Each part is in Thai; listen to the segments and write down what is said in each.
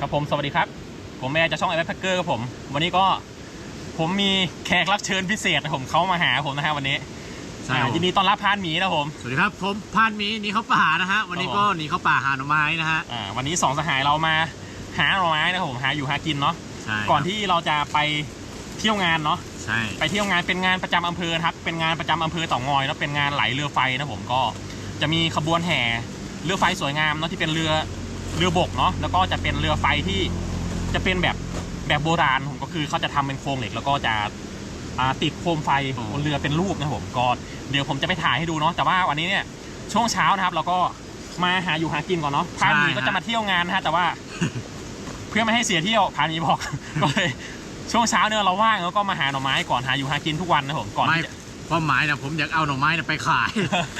ครับผมสวัสดีครับ ผมแม่จะช่องไอแพคเกอร์ครับผม วันนี้ก็ผมมีแขกรับเชิญพิเศษนะผมเขามาหาผมนะฮะวันนี้ใช่อ่าครับยินดีต้อนรับพานหมีนะผม สวัสดีครับผมพานหมีหนีเข้าป่านะฮะ วันนี้ครับผมก็หนีเข้าป่าหาหน่อไม้นะฮะอ่าวันนี้สองสหายเรามาหาหน่อไม้นะครับผมหาอยู่หากินเนาะใช่ก่อนที่เราจะไปเที่ยวงานเนาะใช่ไปเที่ยวงานเป็นงานประจำอำเภอนะครับเป็นงานประจำอำเภอเต่องอยแล้วเป็นงานไหลเรือไฟนะผมก็จะมีขบวนแห่เรือไฟสวยงามเนาะที่เป็นเรือ เรือบกเนาะแล้วก็จะเป็นเรือไฟที่จะเป็นแบบแบบโบราณผมก็คือเขาจะทำเป็นโครงเหล็กแล้วก็จะอ่าติดโคมไฟบนเรือเป็นรูปนะครับผมก็เดี๋ยวผมจะไปถ่ายให้ดูเนาะแต่ว่าวันนี้เนี่ยช่วงเช้านะครับเราก็มาหาอยู่หากินก่อนเนาะพานหมีก็จะมาเที่ยวงานนะฮะแต่ว่า เพื่อไม่ให้เสียเที่ยวพานหมีบอกก็เลยช่วงเช้าเนี่ยเราว่างแล้วก็มาหาหน่อไม้ก่อนหาอยู่หากินทุกวันนะผมก่อนไม่ที่จะความหมายนะผมอยากเอาหน่อไม้น่ะไปขาย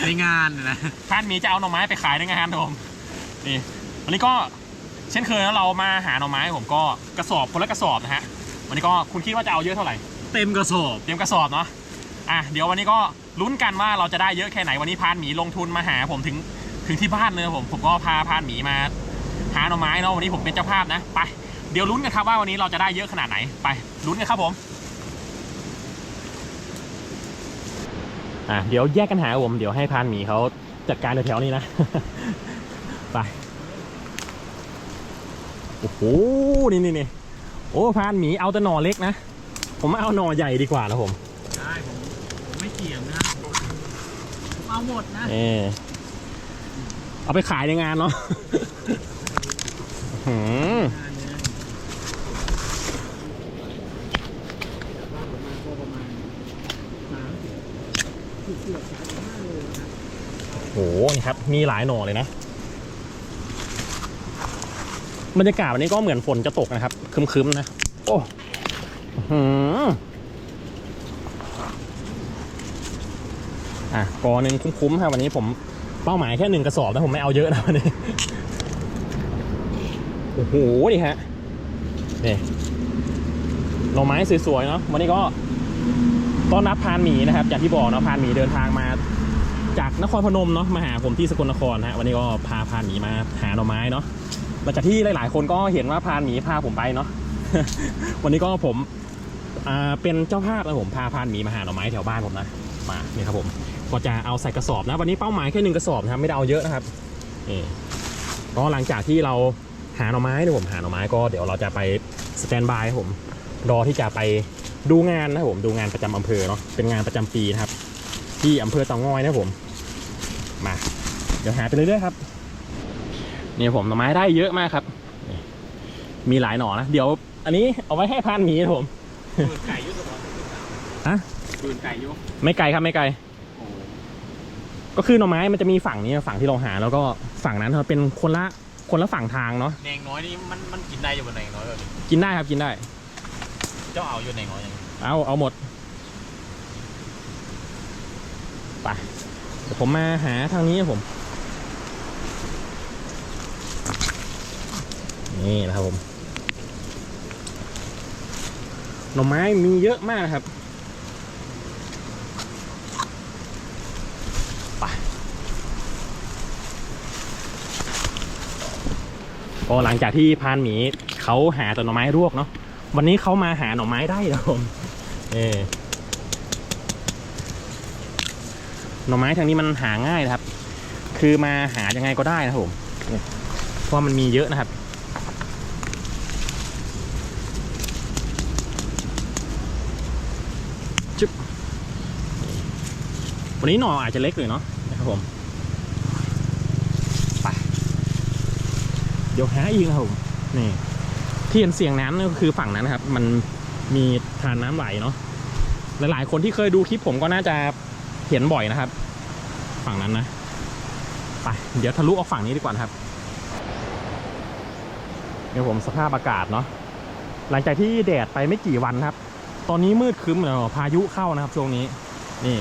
ในงานน่ะนะพานหมีจะเอาหน่อไม้ไปขายในงานนะผมนี่ วันนี้ก็เช่นเคยแล้วเรามาหาหน่อไม้ผมก็กระสอบคนละกระสอบนะฮะวันนี้ก็คุณคิดว่าจะเอาเยอะเท่าไหร่เต็มกระสอบเตรียมกระสอบเนาะอะเดี๋ยววันนี้ก็ลุ้นกันว่าเราจะได้เยอะแค่ไหนวันนี้พานหมีลงทุนมาหาผมถึงถึงที่บ้านเลยนะผมผมก็พาพานหมีมาหาหน่อไม้เนาะวันนี้ผมเป็นเจ้าภาพนะไปเดี๋ยวลุ้นกันครับว่าวันนี้เราจะได้เยอะขนาดไหนไปลุ้นกันครับผมอะเดี๋ยวแยกกันหาผมเดี๋ยวให้พานหมีเขาจัดการแถวๆนี้นะ ไป โอ้โห นี่นี่นี่โอ้พานหมีเอาแต่หน่อเล็กนะ ผมเอาหน่อใหญ่ดีกว่านะผม ได้ผมไม่เกี่ยงนะเอาหมดนะเออเอาไปขายในงานเนาะหืมโอ้โห นี่ครับ มีหลายหน่อเลยนะ บรรยากาศวันนี้ก็เหมือนฝนจะตกนะครับคึมๆนะ โอ้หืมอะกอหนึ่งคุ้มๆครับวันนี้ผมเป้าหมายแค่หนึ่งกระสอบนะผมไม่เอาเยอะนะวันนี้ โอ้โหนี่ฮะนี่หน่อไม้สวยๆเนาะวันนี้ก็ต้อนรับพานหมีนะครับ อย่างที่บอกเนาะพานหมีเดินทางมาจากนครพนมเนาะมาหาผมที่สกลนครฮะวันนี้ก็พาพานหมีมาหาหน่อไม้เนาะ หลังจากที่หลาย ๆ คนก็เห็นว่าพานหมีพาผมไปเนาะวันนี้ก็ผมเป็นเจ้าภาพนะผมพาพานหมีมาหาหน่อไม้แถวบ้านผมนะมาเนี่ครับผมก็จะเอาใส่กระสอบนะ วันนี้เป้าหมายแค่หนึ่งกระสอบนะครับไม่ได้เอาเยอะนะครับนี่ก็หลังจากที่เราหาหน่อไม้เนี่ยผมหาหน่อไม้ก็เดี๋ยวเราจะไปสแตนบายครับผมรอที่จะไปดูงานนะครับผมดูงานประจำอำเภอเนาะเป็นงานประจำปีนะครับ ที่อำเภอเตางอยนะผมมา เดี๋ยวหาไปเรื่อยๆครับ นี่ผมหน่อไม้ได้เยอะมากครับนี่มีหลายหน่อนะ เดี๋ยว อันนี้เอาไว้ให้พานหมีนะผมปืนไก่ยุทธบอลฮะปืนไก่ยุทธไม่ไกลครับไม่ไกล ก็คือหน่อไม้มันจะมีฝั่งนี้ฝั่งที่เราหา แล้วก็ฝั่งนั้นครับเป็นคนละคนละฝั่งทางเนาะแหนงน้อยนี่มันมันกินได้อยู่บนแหนงน้อยเลยกินได้ครับกินได้ เจ้าเอาอยู่แหนงน้อยยังไงเอาเอาหมดไปเดี๋ยวผมมาหาทางนี้ครับผม นี่นะครับผมหน่อไม้มีเยอะมากนะครับไปก็หลังจากที่พานหมีเขาหาแต่หน่อไม้รวกเนาะวันนี้เขามาหาหน่อไม้ได้นะครับผมเออหน่อไม้ทางนี้มันหาง่ายนะครับ คือมาหายังไงก็ได้นะครับผมเนี่ยเพราะว่ามันมีเยอะนะครับ วันนี้หน่ออาจจะเล็กเลยเนาะนะครับผมไปเดี๋ยวหาอีกนะครับผมนี่ที่เห็นเสียงน้ำนั่นก็คือฝั่งนั้นนะครับ มันมีทานน้ำไหลเนาะหลายๆคนที่เคยดูคลิปผมก็น่าจะเห็นบ่อยนะครับ ฝั่งนั้นนะไปเดี๋ยวทะลุออกฝั่งนี้ดีกว่าครับเดี๋ยวผมสภาพอากาศเนาะหลังจากที่แดดไปไม่กี่วันครับ ตอนนี้มืดครึ้มแล้วพายุเข้านะครับช่วงนี้ นี่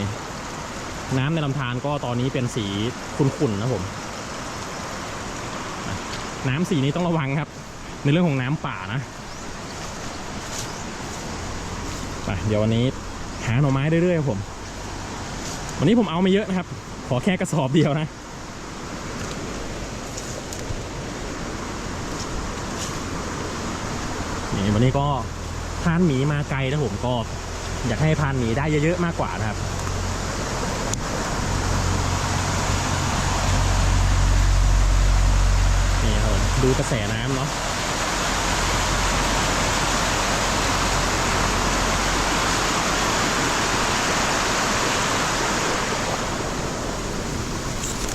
น้ำในลำธารก็ตอนนี้เป็นสีขุ่นๆนะผมน้ำสีนี้ต้องระวังครับ ในเรื่องของน้ำป่านะไปเดี๋ยววันนี้หาหน่อไม้เรื่อยๆครับผม วันนี้ผมเอาม่เยอะนะครับ ขอแค่กระสอบเดียวนะนี่วันนี้ก็พานหมีมาไกลนะผมก็อยากให้พานหมีได้เยอะๆมากกว่านะครับ นี่ครับผม ดูกระแสน้ำเนาะ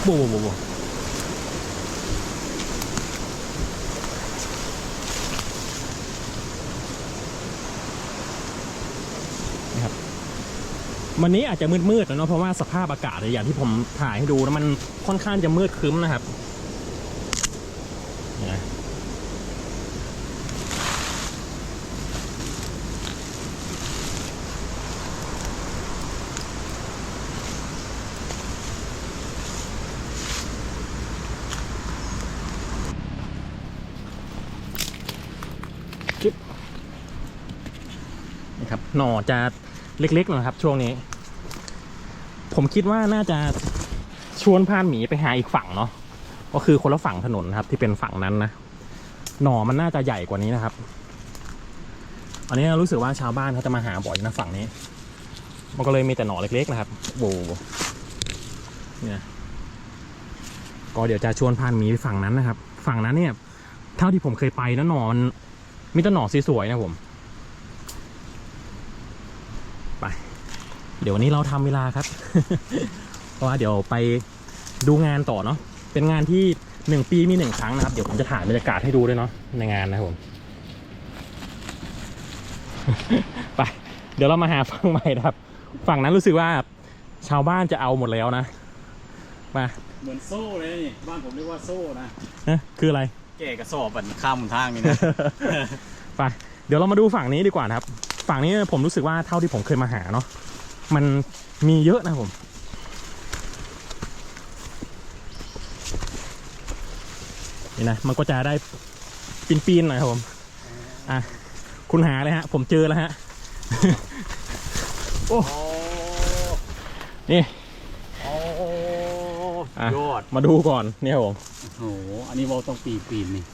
บูบูบูบูนะครับวันนี้อาจจะมืดๆนะเนาะเพราะว่าสภาพอากาศเนี่ยอย่างที่ผมถ่ายให้ดูนะมันค่อนข้างจะมืดครึ้มนะครับ คลิปนะครับหน่อจะเล็กๆหน่อยครับ ช่วงนี้ ผมคิดว่าน่าจะชวนพานหมีไปหาอีกฝั่งเนาะก็คือคนละฝั่งถนนนะครับ ที่เป็นฝั่งนั้นนะหน่อมันน่าจะใหญ่กว่านี้นะครับ อันนี้รู้สึกว่าชาวบ้านเขาจะมาหาบ่อยนะฝั่งนี้ มันก็เลยมีแต่หน่อเล็ก ๆ นะครับโบเนี่ยก็เดี๋ยวจะชวนพานหมีไปฝั่งนั้นนะครับ ฝั่งนั้นเนี่ย เท่าที่ผมเคยไปนะหน่อมัน มีแต่หน่อสวยๆนะผม ไป เดี๋ยววันนี้เราทำเวลาครับ เพราะว่าเดี๋ยวไปดูงานต่อเนาะ เป็นงานที่หนึ่งปีมีหนึ่งครั้งนะครับ เดี๋ยวผมจะถ่ายบรรยากาศให้ดูด้วยเนาะในงานนะครับผม ไป เดี๋ยวเรามาหาฝั่งใหม่นะครับ ฝั่งนั้นรู้สึกว่าชาวบ้านจะเอาหมดแล้วนะ มา เหมือนโซ่เลยนี่บ้านผมเรียกว่าโซ่นะเอ๊ะคืออะไรแก่กระสอบบันข้ามบนทางนี่นะ ไปเดี๋ยวเรามาดูฝั่งนี้ดีกว่านะครับ ฝั่งนี้ผมรู้สึกว่าเท่าที่ผมเคยมาหาเนาะมันมีเยอะนะผม นี่นะมันก็จะได้ปีนๆหน่อยครับผมอะคุณหาเลยฮะ ผมเจอแล้วฮะ โอ้นี่ อะยอด มาดูก่อนเนี่ยครับผมโอ้โห อันนี้วอลต้องปีปีนนี่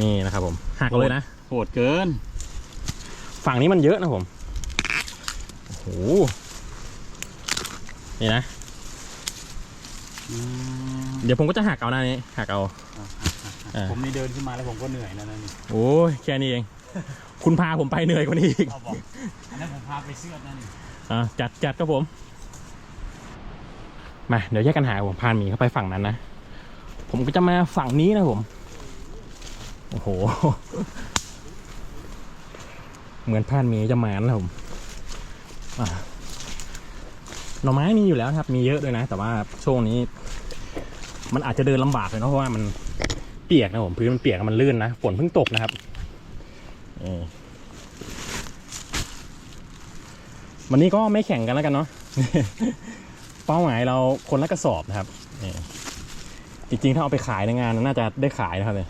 นี่นะครับผมหักเลยนะโหดเกิน ฝั่งนี้มันเยอะนะผมโอ้โหนี่นะ อืมเดี๋ยวผมก็จะหักเอาหน้านี้หักเอา อ่าผมนี่เดินขึ้นมาแล้วผมก็เหนื่อยแล้วนะนี่โอ้ยแค่นี้เอง คุณพาผมไปเหนื่อยกว่านี้อีกเอาบอกอันนั้นผมพาไปเสื้อนั่นนี่อะจัดจัดครับผม มาเดี๋ยวแยกกันหาผมพานหมีเข้าไปฝั่งนั้นนะ ผมก็จะมาฝั่งนี้นะผม โอ้โห เหมือนพานหมีจะมานนะผมหน่อไม้มีอยู่แล้วครับ มีเยอะด้วยนะ แต่ว่าช่วงนี้ มันอาจจะเดินลำบากเลยเนาะเพราะว่ามันเปียกนะผมพื้นมันเปียกมันลื่นนะฝนเพิ่งตกนะครับวันนี้ก็ไม่แข่งกันแล้วกันเนาะ เป้าหมายเราคนละกระสอบนะครับนี่จริงๆ ถ้าเอาไปขายในงานน่าจะได้ขายนะครับเลย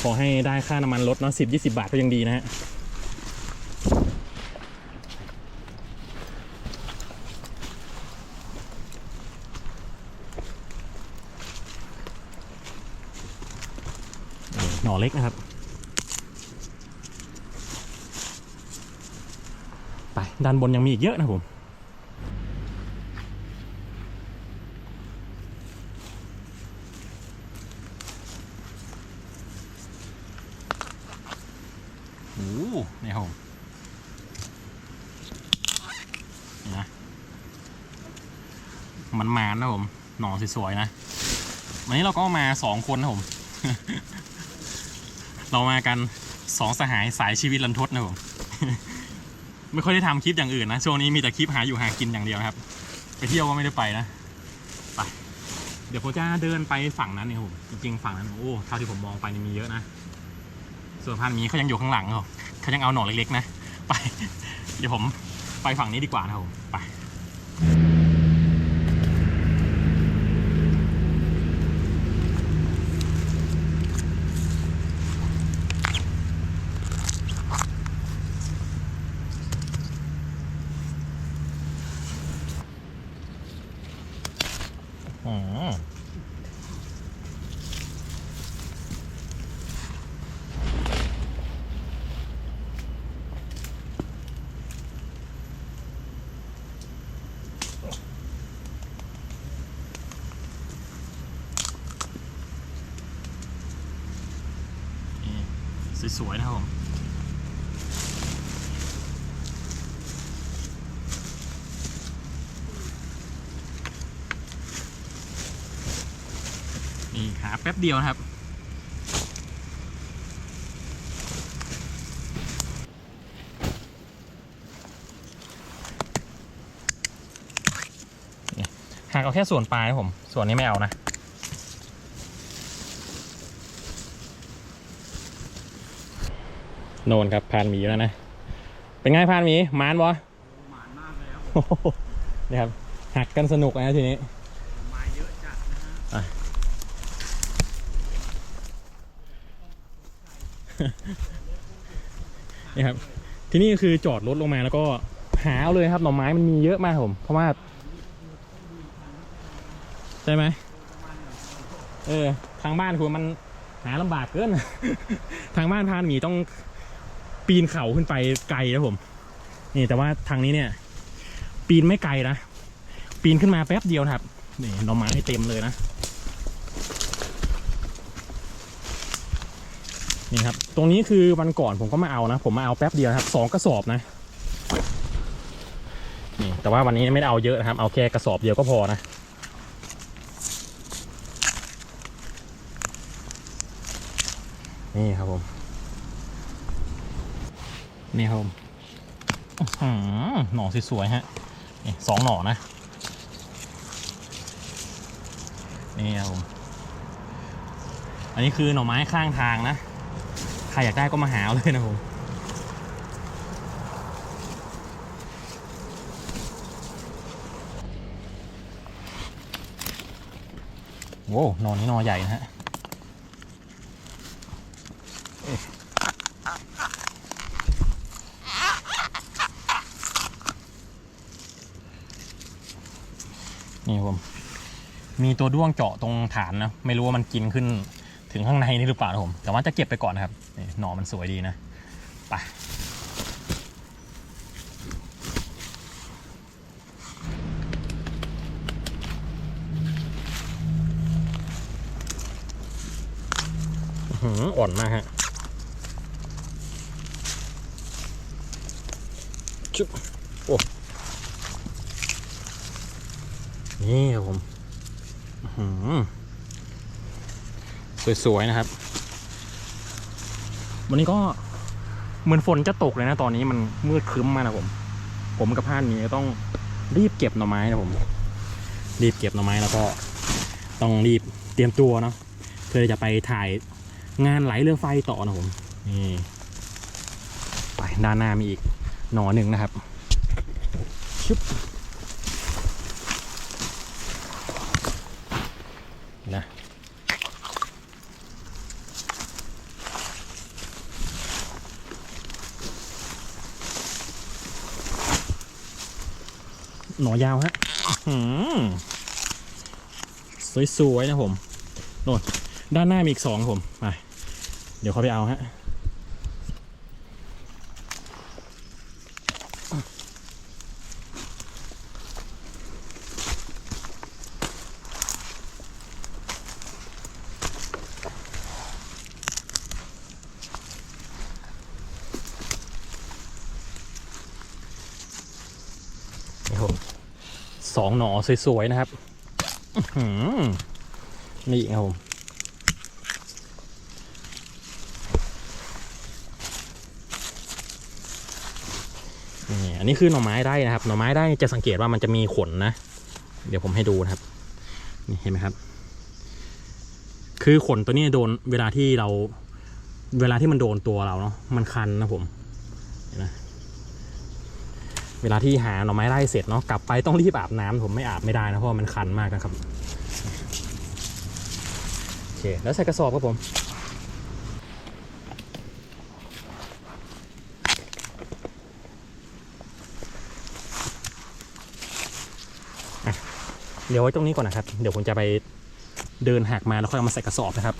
ขอให้ได้ค่าน้ำมันลดเนาะสิบยี่สิบาทก็ยังดีนะฮะหน่อเล็กนะครับ ไปด้านบนยังมีอีกเยอะนะผม โอ้โห นี่ผมนะมันมานะผม หน่อสวยๆนะ วันนี้เราก็มาสองคนนะผม เรามากันสองสหายสายชีวิตลันทดนะผม ไม่ค่อยได้ทำคลิปอย่างอื่นนะ ช่วงนี้มีแต่คลิปหาอยู่หากินอย่างเดียวครับ ไปเที่ยวก็ไม่ได้ไปนะ ไป เดี๋ยวผมจะเดินไปฝั่งนั้นเนี่ยผม จริงๆฝั่งนั้น โอ้เท่าที่ผมมองไปนี่มีเยอะนะ ส่วนพันธุ์หมีเขายังอยู่ข้างหลังเขา เขายังเอาหน่อเล็กๆนะ ไป เดี๋ยวผมไปฝั่งนี้ดีกว่านะครับผมไป อืม สวยๆนะครับผมนี่หาแป๊บเดียวนะครับ หากเอาแค่ส่วนปลายนะผม ส่วนนี้ไม่เอานะ โนนครับพานหมีแล้วนะ เป็นไงพานหมีมานบอหมานมากเลยครับนี่ครับ หักกันสนุกนะทีนี้ม้เยอะจัดนะฮะนี่ครับ ที่นี่คือจอดรถลงมาแล้วก็หาเอาเลยครับหน่อไม้มันมีเยอะมากผม เพราะว่าใช่ไหมเออ ทางบ้านคุณมันหาลำบากเกิน ทางบ้านพานหมีต้อง ปีนเขาขึ้นไปไกลนะผม นี่แต่ว่าทางนี้เนี่ย ปีนไม่ไกลนะ ปีนขึ้นมาแป๊บเดียวครับ นี่หน่อไม้เต็มเลยนะ นี่ครับ ตรงนี้คือวันก่อนผมก็มาเอานะ ผมมาเอาแป๊บเดียวครับสองกระสอบนะ นี่แต่ว่าวันนี้ไม่ได้เอาเยอะนะครับ เอาแค่กระสอบเดียวก็พอนะนี่ครับผม นี่ครับผมหือหน่อสวยๆฮะนี่สองหน่อนะ นี่ครับผม อันนี้คือหน่อไม้ข้างทางนะ ใครอยากได้ก็มาหาเอาเลยนะผมโว้หนอนนี้หนอใหญ่นะฮะ นี่ครับผมมีตัวด้วงเจาะตรงฐานนะ ไม่รู้ว่ามันกินขึ้นถึงข้างในนี่หรือเปล่าผม แต่ว่าจะเก็บไปก่อนนะครับนี่หน่อมันสวยดีนะไปอื้อหืออ่อนมากฮะชุบโอ้ นี่ครับผมสวย ๆ นะครับ วันนี้ก็เหมือนฝนจะตกเลยนะ ตอนนี้มันมืดครึ้มมากนะผม ผมกับพ่านนี้ต้องรีบเก็บหน่อไม้นะผม รีบเก็บหน่อไม้แล้วก็ต้องรีบเตรียมตัวเนาะเพื่อจะไปถ่ายงานไหลเรือไฟต่อนะผมนี่ไปด้านหน้ามีอีกหน่อหนึ่งนะครับชุบ หนอยาวฮะสวยๆนะผมโน่นด้านหน้ามีอีกสองผมไปเดี๋ยวเขาไปเอาฮะ นี่ครับผมสอง หน่อสวยๆนะครับนี่ครับผมนี่อันนี้คือหน่อไม้ได้นะครับ หน่อไม้ได้จะสังเกตว่ามันจะมีขนนะ เดี๋ยวผมให้ดูนะครับ นี่เห็นไหมครับ คือขนตัวนี้โดนเวลาที่เรา เวลาที่มันโดนตัวเราเนาะ มันคันนะผม เห็นไหม เวลาที่หาหน่อไม้ไร่เสร็จเนาะกลับไปต้องรีบอาบน้ำผมไม่อาบไม่ได้นะเพราะว่ามันคันมากนะครับโอเคแล้วใส่กระสอบครับผมเดี๋ยวไว้ตรงนี้ก่อนนะครับ เดี๋ยวผมจะไปเดินหักมาแล้วค่อยเอามาใส่กระสอบนะครับ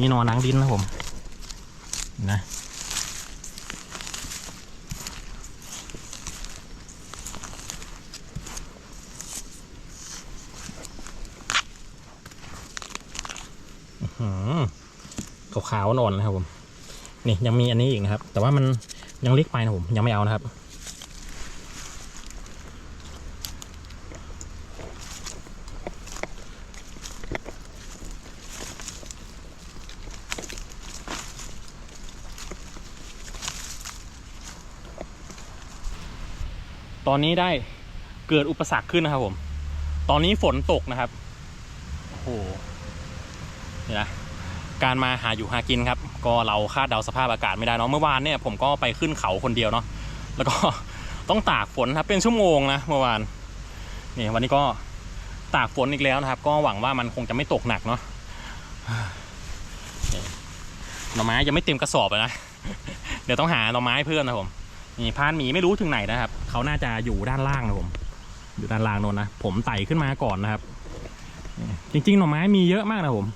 มีนอนนังดินนะผมนะขาวๆนอนนะครับผม นี่ยังมีอันนี้อีกนะครับ แต่ว่ามันยังเล็กไปนะผมยังไม่เอานะครับ ตอนนี้ได้เกิดอุปสรรคขึ้นนะครับผม ตอนนี้ฝนตกนะครับ โอ้โหนี่นะการมาหาอยู่หากินครับ ก็เราคาดเดาสภาพอากาศไม่ได้เนาะเมื่อวานเนี่ยผมก็ไปขึ้นเขาคนเดียวเนาะแล้วก็ต้องตากฝนครับเป็นชั่วโมงนะเมื่อวานนี่วันนี้ก็ตากฝนอีกแล้วนะครับ ก็หวังว่ามันคงจะไม่ตกหนักเนาะหน่อไม้ยังไม่เต็มกระสอบเลยนะ เดี๋ยวต้องหาหน่อไม้เพิ่มนะผม นี่พานหมีไม่รู้ถึงไหนนะครับ เขาน่าจะอยู่ด้านล่างนะผม อยู่ด้านล่างโน้นนะ ผมไต่ขึ้นมาก่อนนะครับ จริงๆ หน่อไม้มีเยอะมากนะผม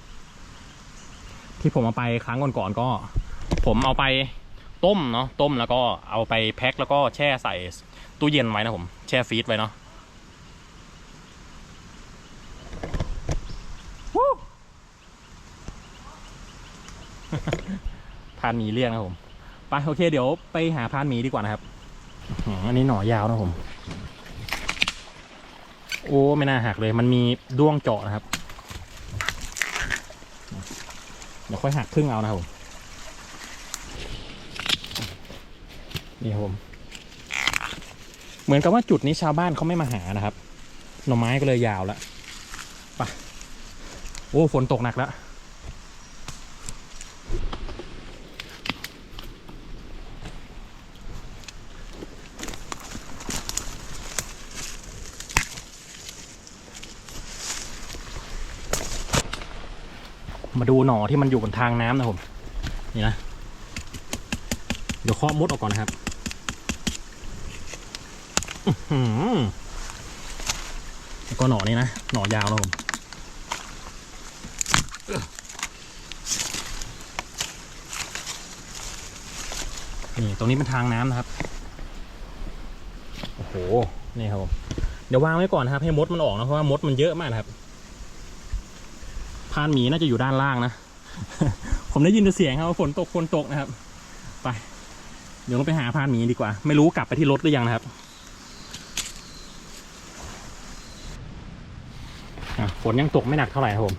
ที่ผมเอาไปครั้งก่อนๆก็ ผมเอาไปต้มเนาะ ต้มแล้วก็เอาไปแพ็คแล้วก็แช่ใส่ตู้เย็นไว้นะผม แช่ฟรีซไว้เนาะพานหมีเรียกนะผม ไปโอเคเดี๋ยวไปหาพานหมีดีกว่านะครับอันนี้หน่อยาวนะผม โอ้ไม่น่าหักเลย มันมีด้วงเจาะนะครับ เดี๋ยวค่อยหักครึ่งเอานะครับผมนี่ครับผม เหมือนกับว่าจุดนี้ชาวบ้านเขาไม่มาหานะครับ หน่อไม้ก็เลยยาวแล้วไปโอ้ฝนตกหนักแล้ว มาดูหน่อที่มันอยู่บนทางน้ำนะผม นี่นะ เดี๋ยวเคาะมดออกก่อนนะครับอื้อหือแล้วก็หน่อนี้นะ หน่อยาวนะผมนี่ตรงนี้เป็นทางน้ำนะครับ โอ้โห นี่ครับผม เดี๋ยววางไว้ก่อนนะครับ ให้มดมันออกนะ เพราะว่ามดมันเยอะมากนะครับานหมีน่าจะอยู่ด้านล่างนะ ผมได้ยินแต่เสียงครับว่าฝนตกฝนตกนะครับ ไป เดี๋ยวเราไปหาพานหมีดีกว่า ไม่รู้กลับไปที่รถหรือยังนะครับฝนยังตกไม่หนักเท่าไหร่ครับผม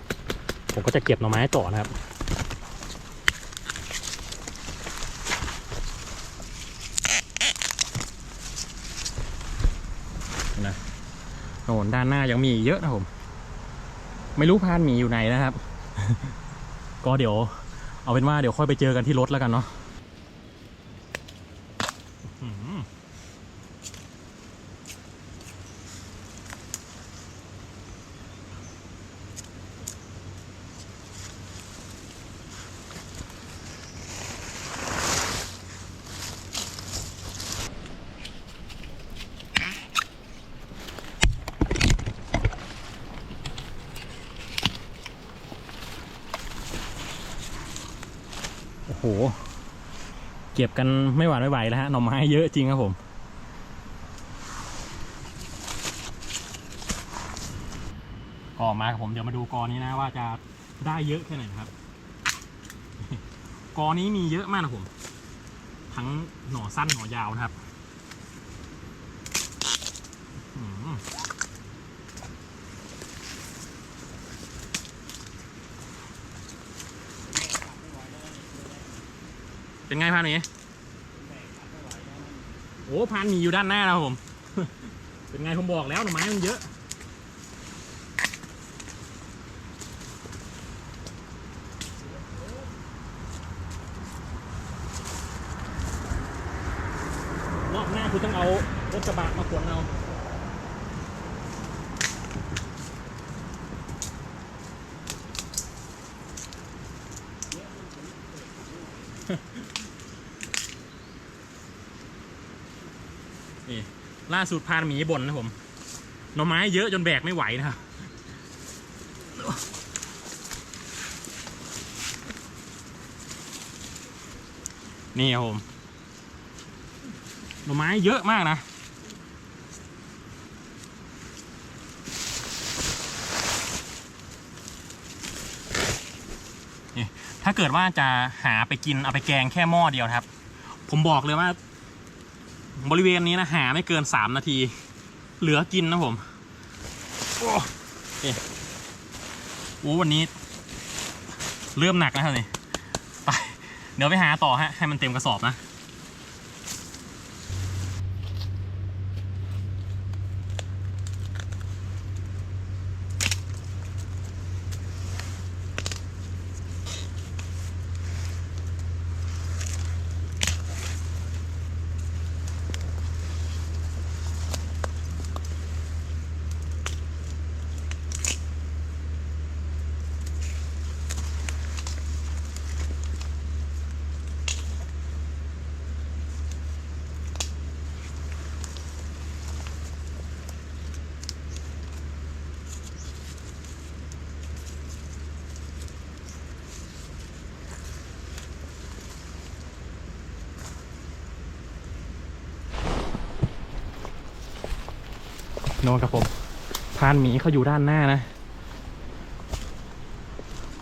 ผมก็จะเก็บหน่อไม้ต่อนะครับนะโน่นด้านหน้ายังมีเยอะนะผม ไม่รู้พานหมีอยู่ไหนนะครับ ก็เดี๋ยว เอาเป็นว่าเดี๋ยวค่อยไปเจอกันที่รถแล้วกันเนาะ ก็บกันไม่หวานไม่ไหวแล้วฮะหน่อไม้เยอะจริงครับผมก็มาครับผมเดี๋ยวมาดูกอนี้นะว่าจะได้เยอะแค่ไหนครับ กอนี้มีเยอะมากนะผม ทั้งหน่อสั้นหน่อยาวนะครับอื้อหือ เป็นไงพานนี้โอ้พานมีอยู่ด้านหน้านะครับผม เป็นไงผมบอกแล้วหน่อไม้มันเยอะรอบหน้าคุณต้องเอารถกระบะมาขนเอา นี่ ล่าสุดพานหมีบ่นนะผมหน่อไม้เยอะจนแบกไม่ไหวนะครับนี่ครับผมหน่อไม้เยอะมากนะนี่ถ้าเกิดว่าจะหาไปกินเอาไปแกงแค่หม้อเดียวครับ ผมบอกเลยว่า บริเวณนี้นะหาไม่เกินสามนาที เหลือกินนะผมโอ้โหวันนี้ เริ่มหนักแล้วครับนี่ไปเดี๋ยวไปหาต่อฮะให้มันเต็มกระสอบนะ โน่นครับผมพานหมีเขาอยู่ด้านหน้านะ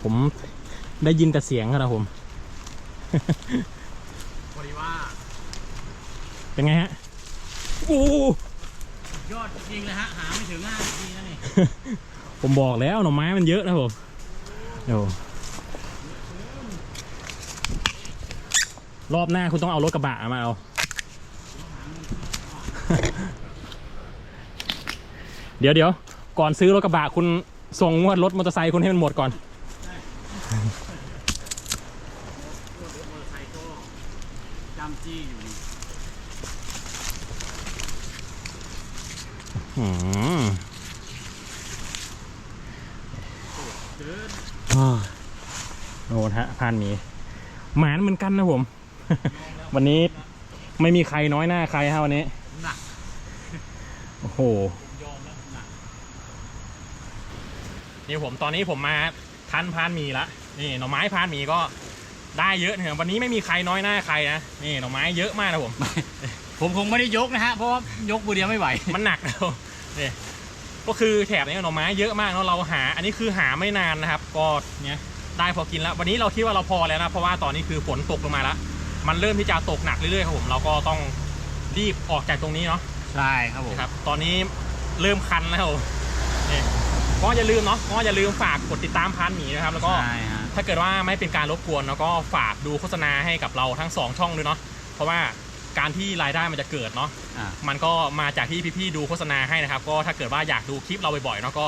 ผมได้ยินแต่เสียงครับผมพอดีว่า เป็นไงฮะโอ้ยอดจริงเลยฮะ หาไม่ถึงห้านาทีนะนี่ ผมบอกแล้วหน่อไม้มันเยอะนะผมโอ้รอบหน้าคุณต้องเอารถกระบะมาเอา เดี๋ยวเดี๋ยวก่อนซื้อรถกระบะคุณส่งงวดรถมอเตอร์ไซค์คุณให้มันหมดก่อนรถมอเตอร์ไซค์ก็จำจี้อยู่นี่อืมเดินอ้าวโน่นฮะพานหมีหมานเหมือนกันนะผม วันนี้ไม่มีใครน้อยหน้าใครฮะวันนี้ หนักโอ้โห ยอมแล้วหนัก นี่ผมตอนนี้ผมมาทันพานหมีละนี่หน่อไม้พานหมีก็ได้เยอะนะครับวันนี้ไม่มีใครน้อยหน้าใครนะนี่หน่อไม้เยอะมากนะผม ผมคงไม่ได้ยกนะฮะเพราะว่ายกมือเดียวไม่ไหว มันหนักนะผมนี่ก็คือแถบนี้หน่อไม้เยอะมากเนาะเราหา อันนี้คือหาไม่นานนะครับก็เนี่ยได้พอกินแล้ววันนี้เราคิดว่าเราพอแล้วนะเพราะว่าตอนนี้คือฝนตกลงมาแล้วมันเริ่มที่จะตกหนักเรื่อยๆครับผมเราก็ต้องรีบออกจากตรงนี้เนาะใช่ครับผมนะครับ ตอนนี้เริ่มคันแล้วครับผมนี่ ก็อย่าลืมเนาะก็อย่าลืมฝากกดติดตามพานหมีนะครับ แล้วก็ใช่ฮะถ้าเกิดว่าไม่เป็นการรบกวนแล้วก็ฝากดูโฆษณาให้กับเราทั้งสองช่องด้วยเนาะเพราะว่าการที่รายได้มันจะเกิดเนาะอ่ามันก็มาจากที่พี่ๆดูโฆษณาให้นะครับ ก็ถ้าเกิดว่าอยากดูคลิปเราบ่อยๆเนาะก็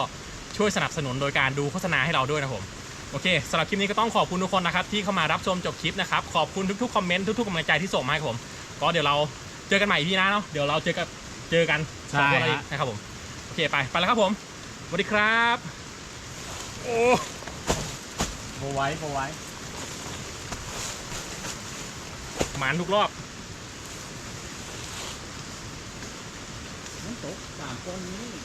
ช่วยสนับสนุนโดยการดูโฆษณาให้เราด้วยนะครับผมโอเคสำหรับคลิปนี้ก็ต้องขอบคุณทุกคนนะครับที่เข้ามารับชมจบคลิปนะครับขอบคุณทุกๆคอมเมนต์ทุกๆกำลังใจที่ส่งมาให้ครับผม ก็เดี๋ยวเราเจอกันใหม่พี่นะเนาะเดี๋ยวเราเจอกันเจอกันสองคนอะไรอีกนะครับผมโอเคไปไปแล้วครับผม สวัสดีครับ โอ้โบไว้โบไว้หมานทุกรอบน้ำตกสามคนนี้